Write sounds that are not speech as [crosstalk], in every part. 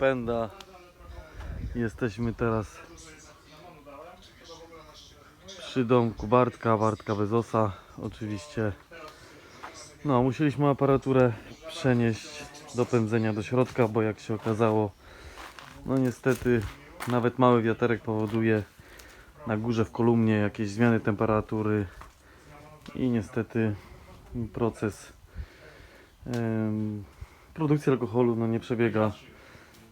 Kupenda. Jesteśmy teraz przy domku Bartka, Bartka Bezosa oczywiście. No, musieliśmy aparaturę przenieść do pędzenia do środka, bo jak się okazało, no niestety nawet mały wiaterek powoduje na górze w kolumnie jakieś zmiany temperatury i niestety proces produkcji alkoholu no, nie przebiega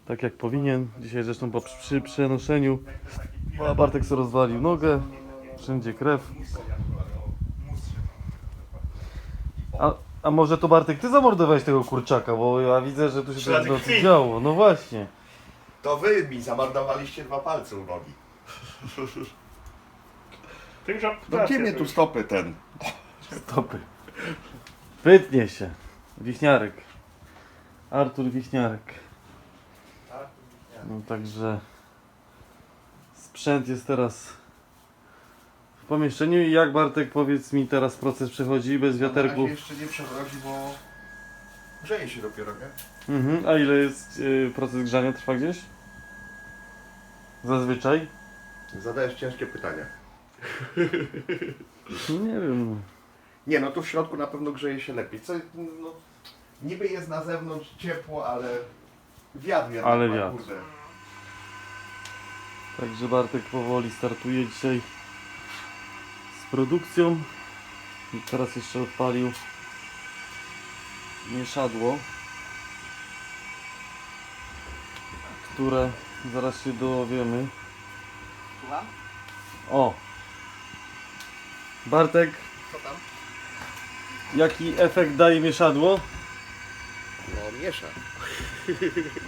tak jak powinien. Dzisiaj zresztą po przy przenoszeniu a Bartek sobie rozwalił nogę, wszędzie krew. A, a może to Bartek ty zamordowałeś tego kurczaka, bo ja widzę, że tu się Ślady coś krwi. działo. No właśnie. To wy mi zamordowaliście dwa palce u nogi. [laughs] No gdzie mnie tu stopy ten? Stopy. Wytnie się. Wiśniarek. Artur Wiśniarek. No także sprzęt jest teraz w pomieszczeniu i jak Bartek powiedz mi teraz proces przechodzi bez wiaterków. jeszcze nie przechodzi, bo grzeje się dopiero, nie? Mhm. A ile jest y, proces grzania trwa gdzieś? Zazwyczaj? Zadajesz ciężkie pytania. [laughs] Nie wiem. Nie, no tu w środku na pewno grzeje się lepiej. Co, no, niby jest na zewnątrz ciepło, ale wiatr jednak Ale ma, wiatr. Kurde. Także Bartek powoli startuje dzisiaj z produkcją. I teraz jeszcze odpalił mieszadło, które zaraz się dowiemy. Słucham? O! Bartek, Co tam? jaki efekt daje mieszadło? No miesza.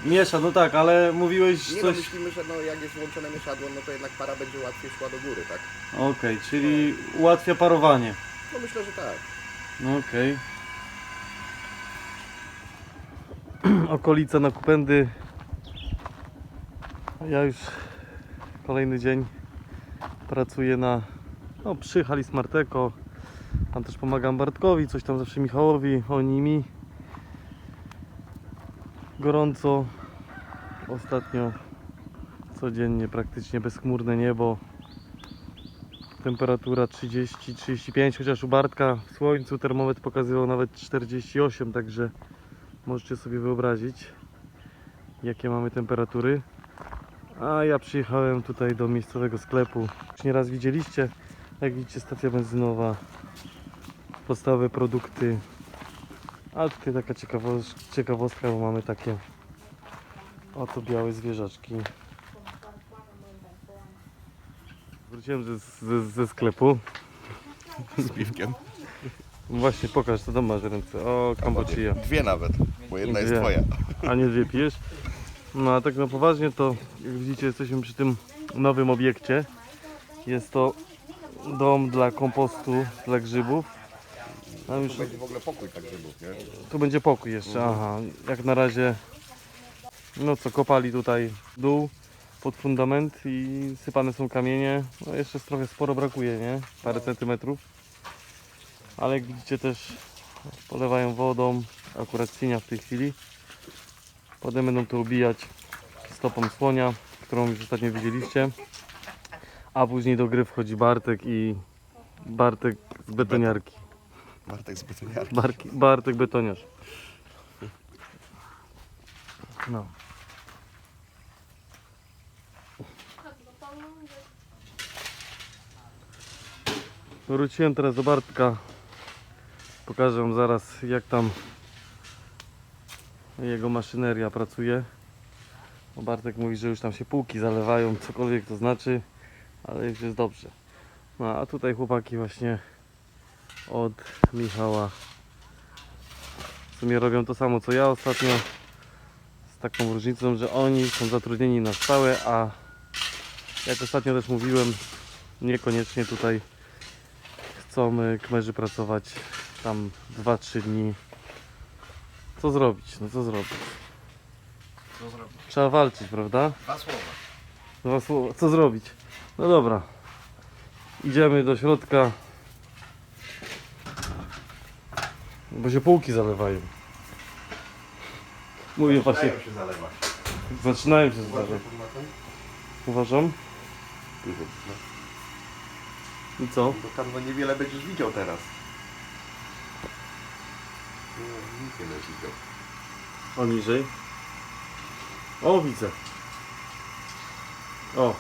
Miesza, no tak, ale mówiłeś Nie no, coś... myślimy, że no, jak jest włączone mieszadło, no to jednak para będzie łatwiej szła do góry, tak? Okej, czyli ułatwia parowanie. No myślę, że tak. No okej. [clears throat] Okolica na Kupendy. Ja już kolejny dzień pracuję na no, przy hali Smarteko. Tam też pomagam Bartkowi, coś tam zawsze Michałowi, oni mi. Gorąco. Ostatnio codziennie praktycznie bezchmurne niebo. Temperatura 30-35, chociaż u Bartka w słońcu termometr pokazywał nawet 48, także możecie sobie wyobrazić jakie mamy temperatury. A ja przyjechałem tutaj do miejscowego sklepu. Już nieraz widzieliście, jak widzicie stacja benzynowa, podstawowe produkty. A tutaj taka ciekawos- ciekawostka, bo mamy takie oto białe zwierzaczki. Wróciłem ze, ze, ze sklepu. Z piwkiem. Właśnie pokaż, co tam masz w ręce. O, Kambodża. Dwie nawet, bo jedna jest Dwie. twoja. A nie dwie pijesz? No a tak na poważnie to, jak widzicie, jesteśmy przy tym nowym obiekcie. Jest to dom dla kompostu, dla grzybów. Tam już, Tu będzie w ogóle pokój tak grzybów, nie? tu będzie pokój jeszcze, aha. Jak na razie, no co, kopali tutaj dół pod fundament i sypane są kamienie. No jeszcze trochę sporo brakuje, nie? Parę centymetrów. Ale jak widzicie też polewają wodą, akurat cienia w tej chwili. Potem będą to ubijać stopą słonia, którą już ostatnio widzieliście. A później do gry wchodzi Bartek i Bartek z betoniarki. Bartek z betoniarki. Barki, Bartek betoniarz. No. Wróciłem teraz do Bartka. Pokażę wam zaraz jak tam jego maszyneria pracuje. Bo Bartek mówi, że już tam się półki zalewają, cokolwiek to znaczy, ale już jest dobrze. No a tutaj chłopaki właśnie od Michała. W sumie robią to samo co ja ostatnio. Z taką różnicą, że oni są zatrudnieni na stałe, a jak ostatnio też mówiłem, niekoniecznie tutaj chcą y, kmerzy pracować tam 2-3 dni. Co zrobić? No co zrobić? Co zrobić? Trzeba walczyć, prawda? Dwa słowa. Dwa słowa. Co zrobić? No dobra. Idziemy do środka. Bo się półki zalewają. Mówię właśnie, Dają się zalewać. Zaczynają się Uważaj, ten. Uważam. No. I co? To tam no niewiele będziesz widział teraz. No, nic nie będziesz widział. O niżej. O, widzę. O.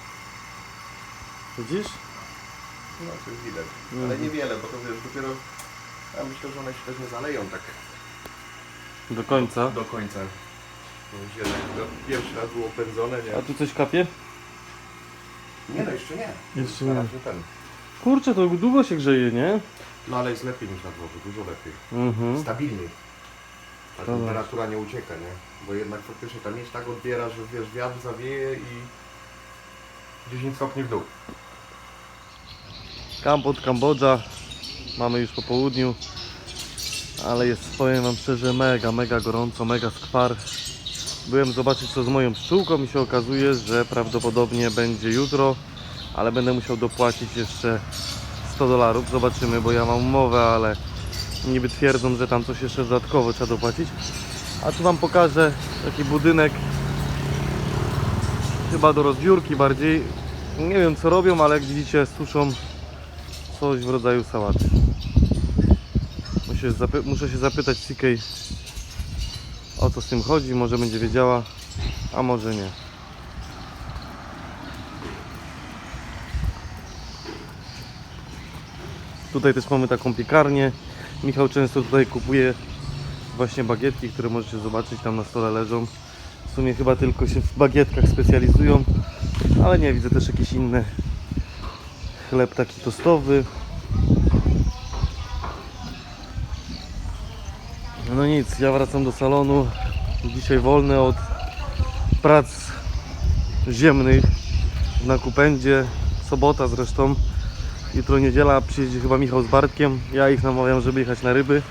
Widzisz? No, to jest widać. Mhm. Ale niewiele, bo to wiesz, dopiero... Ja myślę, że one się też nie zaleją tak Do końca. do końca. To pierwszy raz było pędzone, nie? A tu coś kapie? Nie, no jeszcze nie. Jeszcze Na nie. razie ten. Kurczę, to długo się grzeje, nie? No ale jest lepiej niż na dworze, dużo lepiej. Mhm. Stabilniej. Ta Dobra. temperatura nie ucieka, nie? Bo jednak faktycznie ta miedź tak odbiera, że wiesz, wiatr zawieje i 10 stopni w dół. Kampot, Kambodża. Mamy już po południu. Ale jest, powiem wam szczerze, mega, mega gorąco, mega skwar. Byłem zobaczyć co z moją pszczółką i się okazuje, że prawdopodobnie będzie jutro, ale będę musiał dopłacić jeszcze 100 dolarów. Zobaczymy, bo ja mam umowę, ale niby twierdzą, że tam coś jeszcze dodatkowo trzeba dopłacić. A tu wam pokażę taki budynek chyba do rozbiórki bardziej. Nie wiem co robią, ale jak widzicie suszą coś w rodzaju sałaty. Muszę, muszę się zapytać CK o co z tym chodzi, może będzie wiedziała, a może nie. Tutaj też mamy taką piekarnię. Michał często tutaj kupuje właśnie bagietki, które możecie zobaczyć tam na stole leżą. W sumie chyba tylko się w bagietkach specjalizują, ale nie widzę też jakieś inne chleb taki tostowy. No nic, ja wracam do salonu. Dzisiaj wolny od prac ziemnych na kupędzie. Sobota zresztą. Jutro niedziela, przyjedzie chyba Michał z Bartkiem. Ja ich namawiam, żeby jechać na ryby.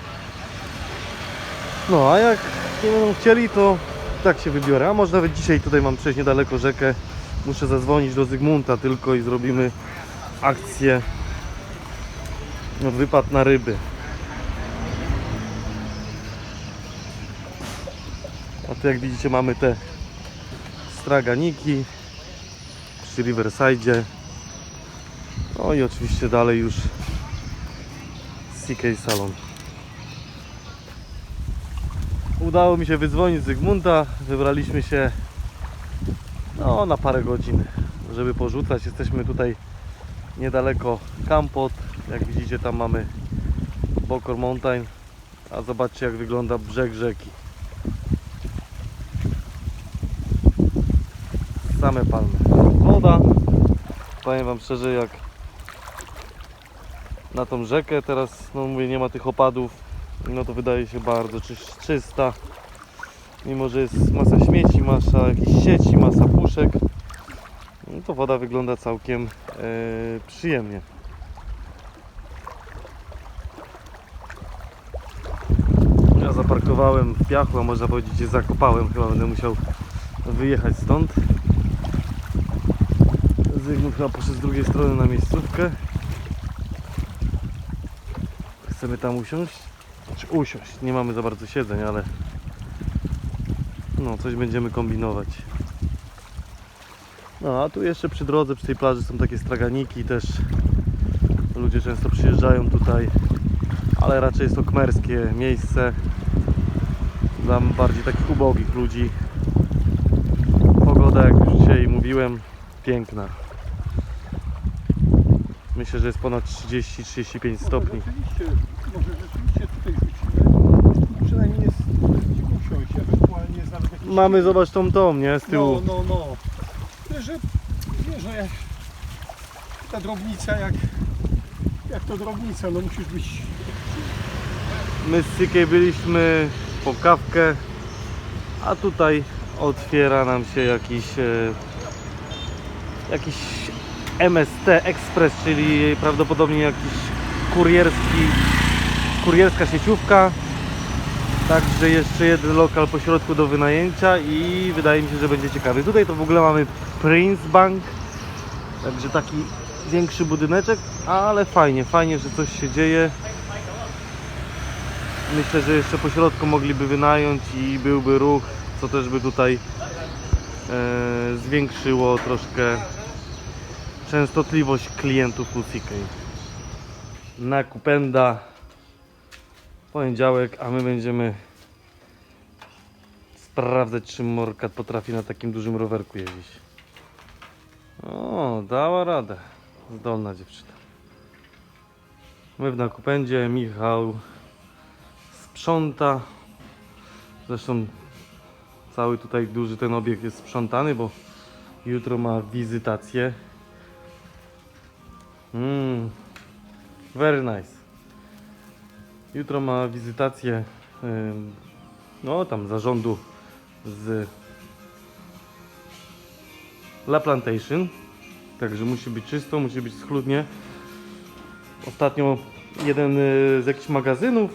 No a jak nie będą chcieli, to tak się wybiorę. A może nawet dzisiaj tutaj mam przejść niedaleko rzekę. Muszę zadzwonić do Zygmunta tylko i zrobimy akcję wypad na ryby. Tu jak widzicie mamy te straganiki przy Riverside. No i oczywiście dalej już CK Salon. Udało mi się wydzwonić Zygmunta. Wybraliśmy się no, na parę godzin, żeby porzucać. Jesteśmy tutaj niedaleko Kampot. Jak widzicie tam mamy Bokor Mountain. A zobaczcie jak wygląda brzeg rzeki. Same palmy. Woda. Powiem wam szczerze jak na tą rzekę teraz, no mówię, nie ma tych opadów, no to wydaje się bardzo czysta. Mimo, że jest masa śmieci, masa jakichś sieci, masa puszek, no to woda wygląda całkiem e, przyjemnie. Ja zaparkowałem w piachu, a można powiedzieć, że zakopałem. Chyba będę musiał wyjechać stąd. Zygmunt chyba poszedł z drugiej strony na miejscówkę. Chcemy tam usiąść? Znaczy usiąść. Nie mamy za bardzo siedzeń, ale no coś będziemy kombinować. No a tu jeszcze przy drodze, przy tej plaży są takie straganiki też. Ludzie często przyjeżdżają tutaj, ale raczej jest to kmerskie miejsce dla bardziej takich ubogich ludzi. Pogoda, jak już dzisiaj mówiłem, piękna. Myślę, że jest ponad 30-35 stopni. Może rzeczywiście, może rzeczywiście tutaj rzucimy. Przynajmniej jest gdzie usiąść, ewentualnie jest nawet jakiś... Mamy, zobacz tą tą, nie? Z tyłu. No, no, no. Tyle, że wiesz, no jak ta drobnica, jak, jak to drobnica, no musisz być... My z Sykiem byliśmy po kawkę, a tutaj otwiera nam się jakiś e, jakiś MST Express, czyli prawdopodobnie jakiś kurierski kurierska sieciówka. Także jeszcze jeden lokal po środku do wynajęcia i wydaje mi się, że będzie ciekawy. Tutaj to w ogóle mamy Prince Bank, także taki większy budyneczek, ale fajnie, fajnie, że coś się dzieje. Myślę, że jeszcze po środku mogliby wynająć i byłby ruch, co też by tutaj e, zwiększyło troszkę częstotliwość klientów Lusikej. Na Kupenda poniedziałek, a my będziemy sprawdzać, czy Morkat potrafi na takim dużym rowerku jeździć. O, dała radę. Zdolna dziewczyna. My w Nakupendzie, Michał sprząta. Zresztą cały tutaj duży ten obiekt jest sprzątany, bo jutro ma wizytację. Mm, very nice. Jutro ma wizytację no tam zarządu z La Plantation. Także musi być czysto, musi być schludnie. Ostatnio jeden y, z jakichś magazynów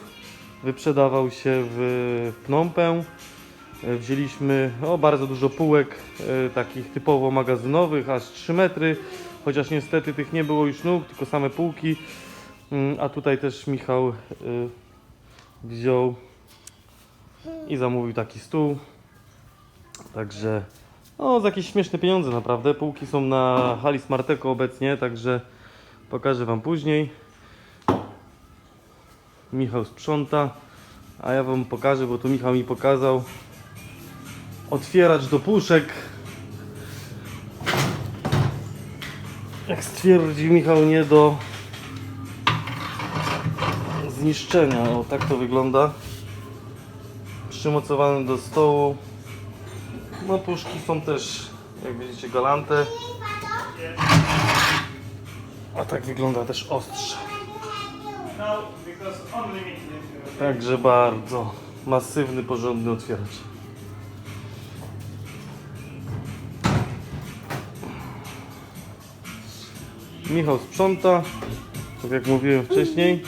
wyprzedawał się w Phnom Penh. Y, Wzięliśmy o, bardzo dużo półek y, takich typowo magazynowych, aż 3 metry. Chociaż niestety tych nie było już nóg, tylko same półki. Mm, A tutaj też Michał y, wziął i zamówił taki stół. Także no, za jakieś śmieszne pieniądze naprawdę. Półki są na hali Smarteko obecnie, także pokażę Wam później. Michał sprząta, a ja Wam pokażę, bo tu Michał mi pokazał otwieracz do puszek. Jak stwierdził Michał, nie do zniszczenia. O, tak to wygląda. Przymocowany do stołu. No puszki są też, jak widzicie, galante. A tak wygląda też ostrze. Także bardzo masywny, porządny otwieracz. Michał sprząta, tak jak mówiłem wcześniej.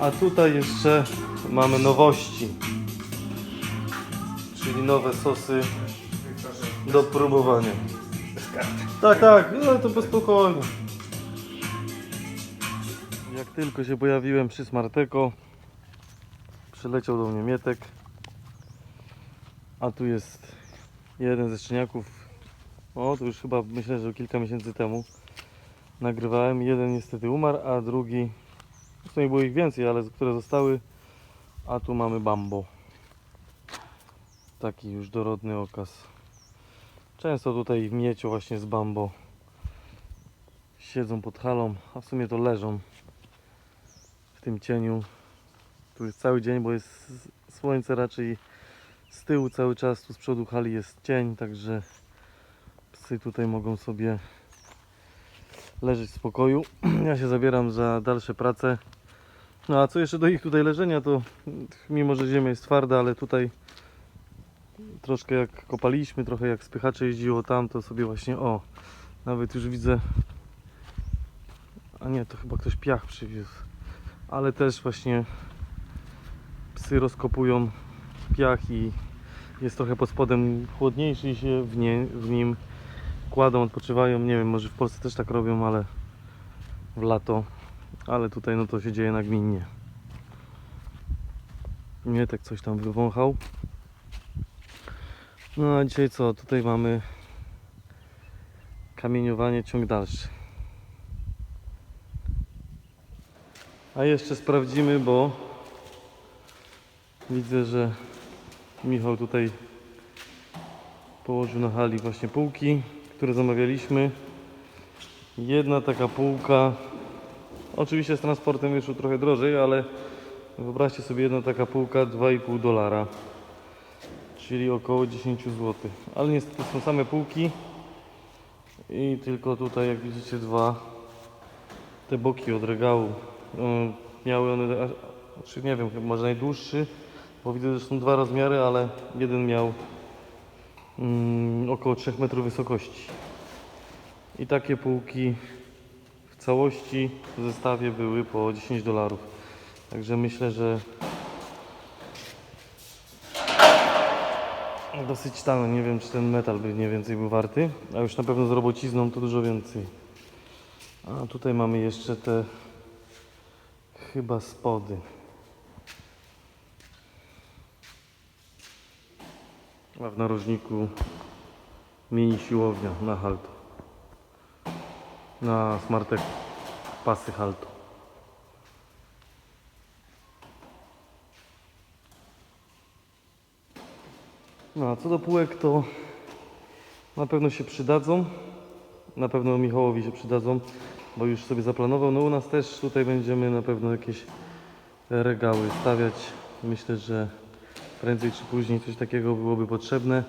A tutaj jeszcze mamy nowości. Czyli nowe sosy do próbowania. Tak, tak, no to bez. Jak tylko się pojawiłem przy Smarteko, przyleciał do mnie Mietek. A tu jest jeden ze szczeniaków. O, to już chyba myślę, że kilka miesięcy temu nagrywałem. Jeden niestety umarł, a drugi, w sumie było ich więcej, ale które zostały. A tu mamy Bambo. Taki już dorodny okaz. Często tutaj w Miecio właśnie z Bambo siedzą pod halą, a w sumie to leżą w tym cieniu. Tu jest cały dzień, bo jest słońce raczej z tyłu cały czas, tu z przodu hali jest cień, także psy tutaj mogą sobie leżeć w spokoju. [clears throat] Ja się zabieram za dalsze prace. No a co jeszcze do ich tutaj leżenia, to mimo, że ziemia jest twarda, ale tutaj troszkę jak kopaliśmy, trochę jak spychacze jeździło tam, to sobie właśnie, o, nawet już widzę, a nie, to chyba ktoś piach przywiózł, ale też właśnie psy rozkopują piach i jest trochę pod spodem chłodniejszy i się w, nie, w nim kładą, odpoczywają. Nie wiem, może w Polsce też tak robią, ale w lato. Ale tutaj no to się dzieje nagminnie. Nie tak coś tam wywąchał. No a dzisiaj co? Tutaj mamy kamieniowanie ciąg dalszy. A jeszcze sprawdzimy, bo widzę, że Michał tutaj położył na hali właśnie półki, które zamawialiśmy. Jedna taka półka, oczywiście z transportem wyszło trochę drożej, ale wyobraźcie sobie jedna taka półka 2,5 dolara, czyli około 10 zł. Ale niestety są same półki i tylko tutaj jak widzicie dwa te boki od regału. No, miały one, a- czy nie wiem, może najdłuższy, bo widzę, że są dwa rozmiary, ale jeden miał mm, około 3 metrów wysokości. I takie półki w całości w zestawie były po 10 dolarów. Także myślę, że dosyć tanio. Nie wiem, czy ten metal by nie więcej był warty, a już na pewno z robocizną to dużo więcej. A tutaj mamy jeszcze te chyba spody. A w narożniku mini siłownia na halto. Na smartek pasy halto. No a co do półek to na pewno się przydadzą. Na pewno Michałowi się przydadzą, bo już sobie zaplanował. No u nas też tutaj będziemy na pewno jakieś regały stawiać. Myślę, że prędzej czy później coś takiego byłoby potrzebne.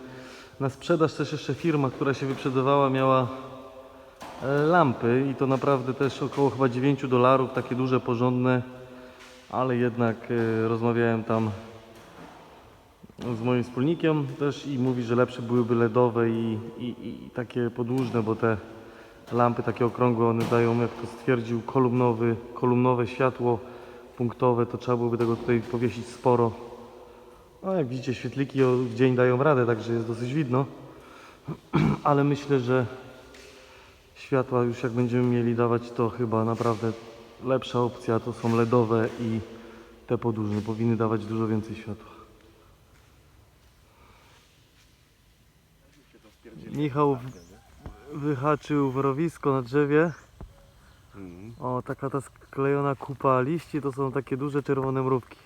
Na sprzedaż też jeszcze firma, która się wyprzedawała, miała e, lampy i to naprawdę też około chyba 9 dolarów, takie duże, porządne, ale jednak e, rozmawiałem tam z moim wspólnikiem też i mówi, że lepsze byłyby LEDowe i, i, i takie podłużne, bo te lampy takie okrągłe, one dają, jak to stwierdził, kolumnowy, kolumnowe światło punktowe, to trzeba byłoby tego tutaj powiesić sporo. No jak widzicie, świetliki o- w dzień dają radę, także jest dosyć widno. [clears throat] Ale myślę, że światła już jak będziemy mieli dawać, to chyba naprawdę lepsza opcja to są LEDowe i te podłużne. Powinny dawać dużo więcej światła. Michał w- wyhaczył wrowisko na drzewie. O, taka ta sklejona kupa liści to są takie duże czerwone mrówki.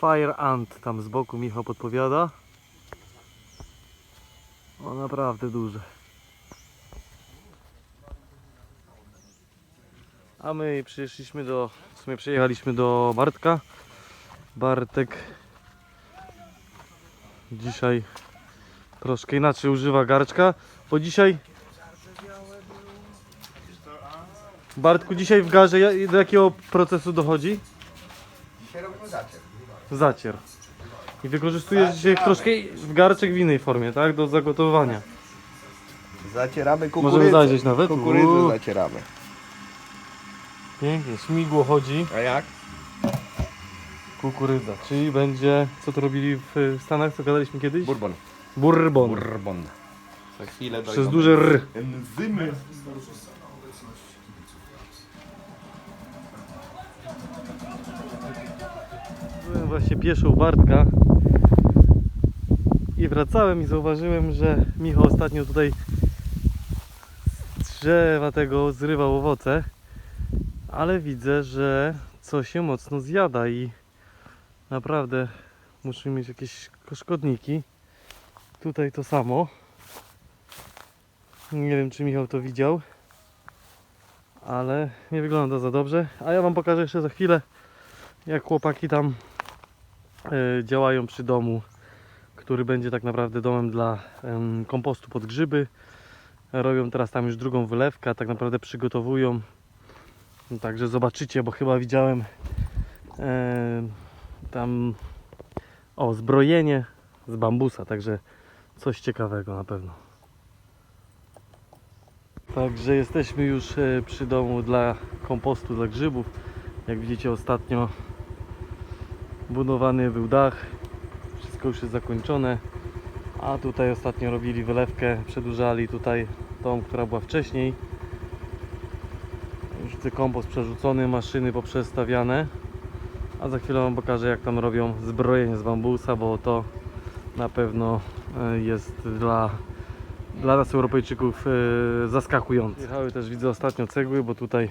Fire ant. Tam z boku Michał podpowiada. O naprawdę duże. A my przyszliśmy do, w sumie przyjechaliśmy do Bartka. Bartek dzisiaj troszkę inaczej używa garczka, bo dzisiaj Bartku dzisiaj w garze do jakiego procesu dochodzi? Dzisiaj robimy zacier. Zacier. I wykorzystujesz dzisiaj Zacieramy. troszkę w garczek w innej formie, tak? Do zagotowania. Zacieramy Możemy zajrzeć nawet? Kukurydzę Uuu. zacieramy. Pięknie, śmigło chodzi, A jak? kukurydza. Czyli będzie, co to robili w Stanach, co gadaliśmy kiedyś? Bourbon. Bourbon. Bourbon. Za chwilę Przez duże R. enzymy. Byłem właśnie pieszo u Bartka i wracałem i zauważyłem, że Michał ostatnio tutaj z drzewa tego zrywał owoce, ale widzę, że coś się mocno zjada i naprawdę muszę mieć jakieś szkodniki. Tutaj to samo. Nie wiem, czy Michał to widział, ale nie wygląda za dobrze. A ja Wam pokażę jeszcze za chwilę, jak chłopaki tam działają przy domu, który będzie tak naprawdę domem dla kompostu pod grzyby. Robią teraz tam już drugą wylewkę, tak naprawdę przygotowują. No, Także zobaczycie, bo chyba widziałem e, tam o zbrojenie z bambusa, także coś ciekawego na pewno. Także jesteśmy już e, przy domu dla kompostu dla grzybów. Jak widzicie ostatnio budowany był dach, wszystko już jest zakończone, a tutaj ostatnio robili wylewkę, przedłużali tutaj tą, która była wcześniej. Już kompost przerzucony, maszyny poprzestawiane, a za chwilę Wam pokażę jak tam robią zbrojenie z bambusa, bo to na pewno e, jest dla, dla nas Europejczyków e, zaskakujące. Jechały też widzę ostatnio cegły, bo tutaj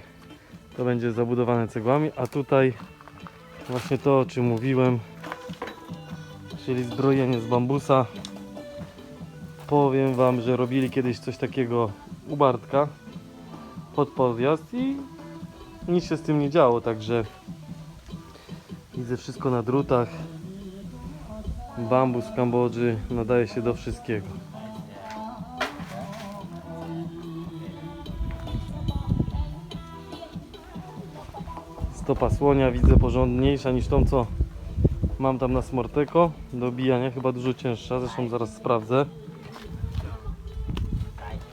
to będzie zabudowane cegłami, a tutaj Właśnie to o czym mówiłem, czyli zbrojenie z bambusa. Powiem Wam, że robili kiedyś coś takiego u Bartka pod podjazd i nic się z tym nie działo, także widzę wszystko na drutach. Bambus Kambodży nadaje się do wszystkiego. Stopa słonia widzę porządniejsza niż tą co mam tam na Smorteko do bijania, chyba dużo cięższa, zresztą zaraz sprawdzę.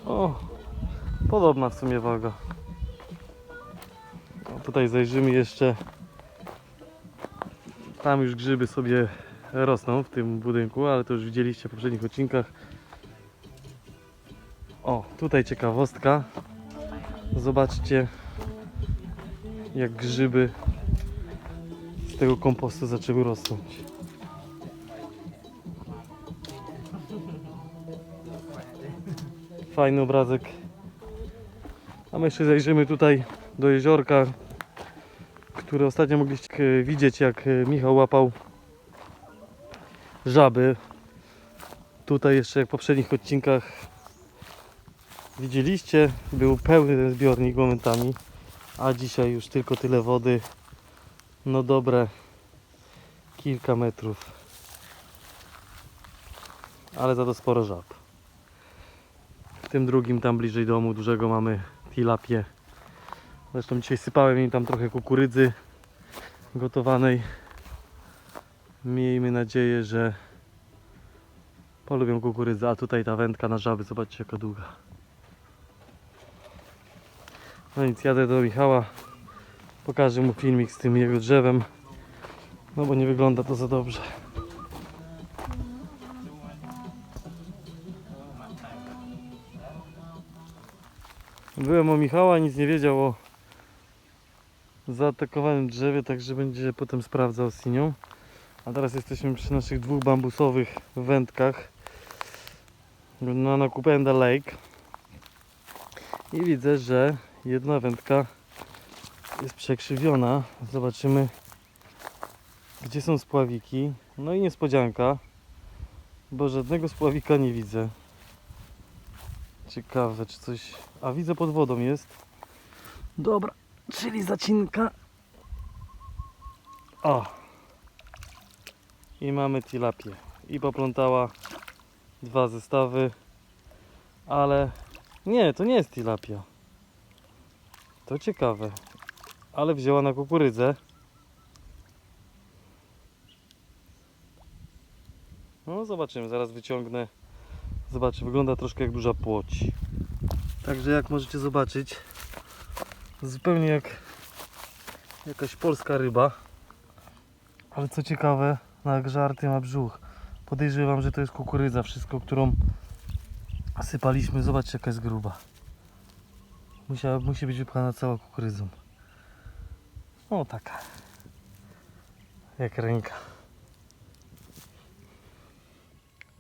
O, podobna w sumie waga. O, tutaj zajrzymy jeszcze. Tam już grzyby sobie rosną w tym budynku, ale to już widzieliście w poprzednich odcinkach. O, tutaj ciekawostka. Zobaczcie, jak grzyby z tego kompostu zaczęły rosnąć. fajny obrazek. A my jeszcze zajrzymy tutaj do jeziorka, które ostatnio mogliście widzieć, jak e, Michał łapał żaby. Tutaj jeszcze jak w poprzednich odcinkach widzieliście, był pełny ten zbiornik momentami, a dzisiaj już tylko tyle wody. No dobre kilka metrów. Ale za to sporo żab. W tym drugim tam bliżej domu dużego mamy tilapie. Zresztą dzisiaj sypałem im tam trochę kukurydzy gotowanej. Miejmy nadzieję, że polubią kukurydzę. A tutaj ta wędka na żaby, zobaczcie jaka długa. No nic, jadę do Michała. Pokażę mu filmik z tym jego drzewem. No bo nie wygląda to za dobrze. Byłem u Michała, nic nie wiedział o zaatakowanym drzewie, także będzie potem sprawdzał z Sinią. A teraz jesteśmy przy naszych dwóch bambusowych wędkach na Nakupenda Lake. I widzę, że jedna wędka jest przekrzywiona. Zobaczymy, gdzie są spławiki. No i niespodzianka, bo żadnego spławika nie widzę. Ciekawe, czy coś. A widzę pod wodą jest. Dobra, czyli zacinka. O! I mamy tilapię. I poplątała dwa zestawy. Ale nie, to nie jest tilapia. To ciekawe. Ale wzięła na kukurydzę. No zobaczymy, zaraz wyciągnę. Zobaczcie, wygląda troszkę jak duża płoć. Także jak możecie zobaczyć, zupełnie jak jakaś polska ryba. Ale co ciekawe, na żarty ma brzuch. Podejrzewam, że to jest kukurydza, wszystko, którą sypaliśmy. Zobaczcie, jaka jest gruba. Musiała, musi być wypchana cała kukurydzą. O, taka. Jak ręka.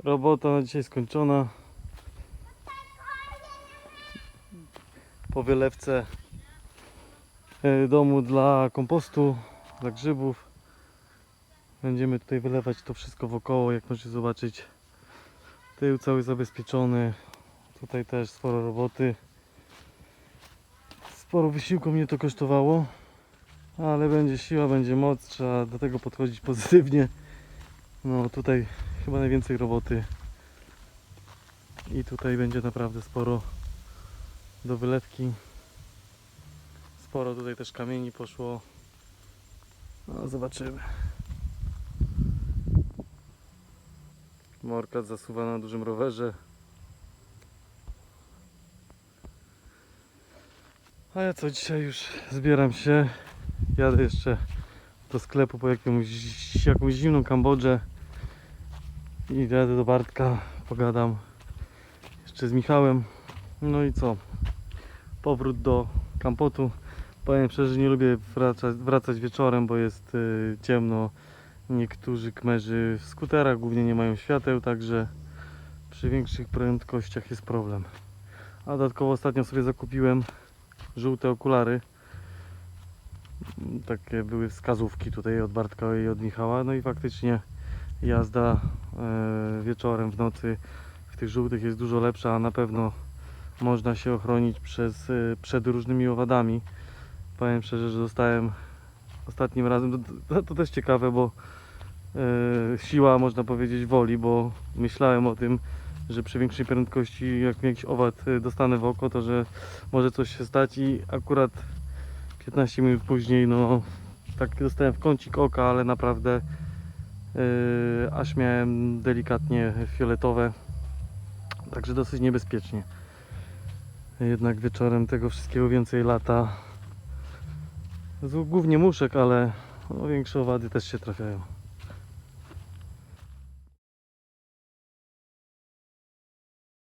Robota na dzisiaj skończona. Po wylewce e, domu dla kompostu, dla grzybów. Będziemy tutaj wylewać to wszystko wokoło, jak możecie zobaczyć. Tył cały zabezpieczony. Tutaj też sporo roboty. Sporo wysiłku mnie to kosztowało, ale będzie siła, będzie moc, trzeba do tego podchodzić pozytywnie. No tutaj chyba najwięcej roboty i tutaj będzie naprawdę sporo do wylewki. Sporo tutaj też kamieni poszło. No zobaczymy. Morkat zasuwa na dużym rowerze. A ja co, dzisiaj już zbieram się. Jadę jeszcze do sklepu po jakąś, jakąś zimną Kambodżę. I jadę do Bartka, pogadam jeszcze z Michałem. No i co? Powrót do kampotu. Powiem szczerze, że nie lubię wracać, wracać wieczorem, bo jest y, ciemno. Niektórzy kmerzy w skuterach głównie nie mają świateł, także przy większych prędkościach jest problem. A dodatkowo ostatnio sobie zakupiłem żółte okulary. Takie były wskazówki tutaj od Bartka i od Michała. No i faktycznie jazda e, wieczorem, w nocy w tych żółtych jest dużo lepsza, a na pewno można się ochronić przez, e, przed różnymi owadami. Powiem szczerze, że dostałem ostatnim razem, to, to, też ciekawe, bo e, siła można powiedzieć woli, bo myślałem o tym, że przy większej prędkości jak jakiś owad e, dostanę w oko, to że może coś się stać i akurat 15 minut później no tak dostałem w kącik oka, ale naprawdę Yy, aż miałem delikatnie fioletowe, także dosyć niebezpiecznie. Jednak wieczorem tego wszystkiego więcej lata. Głównie muszek, ale no, większe owady też się trafiają.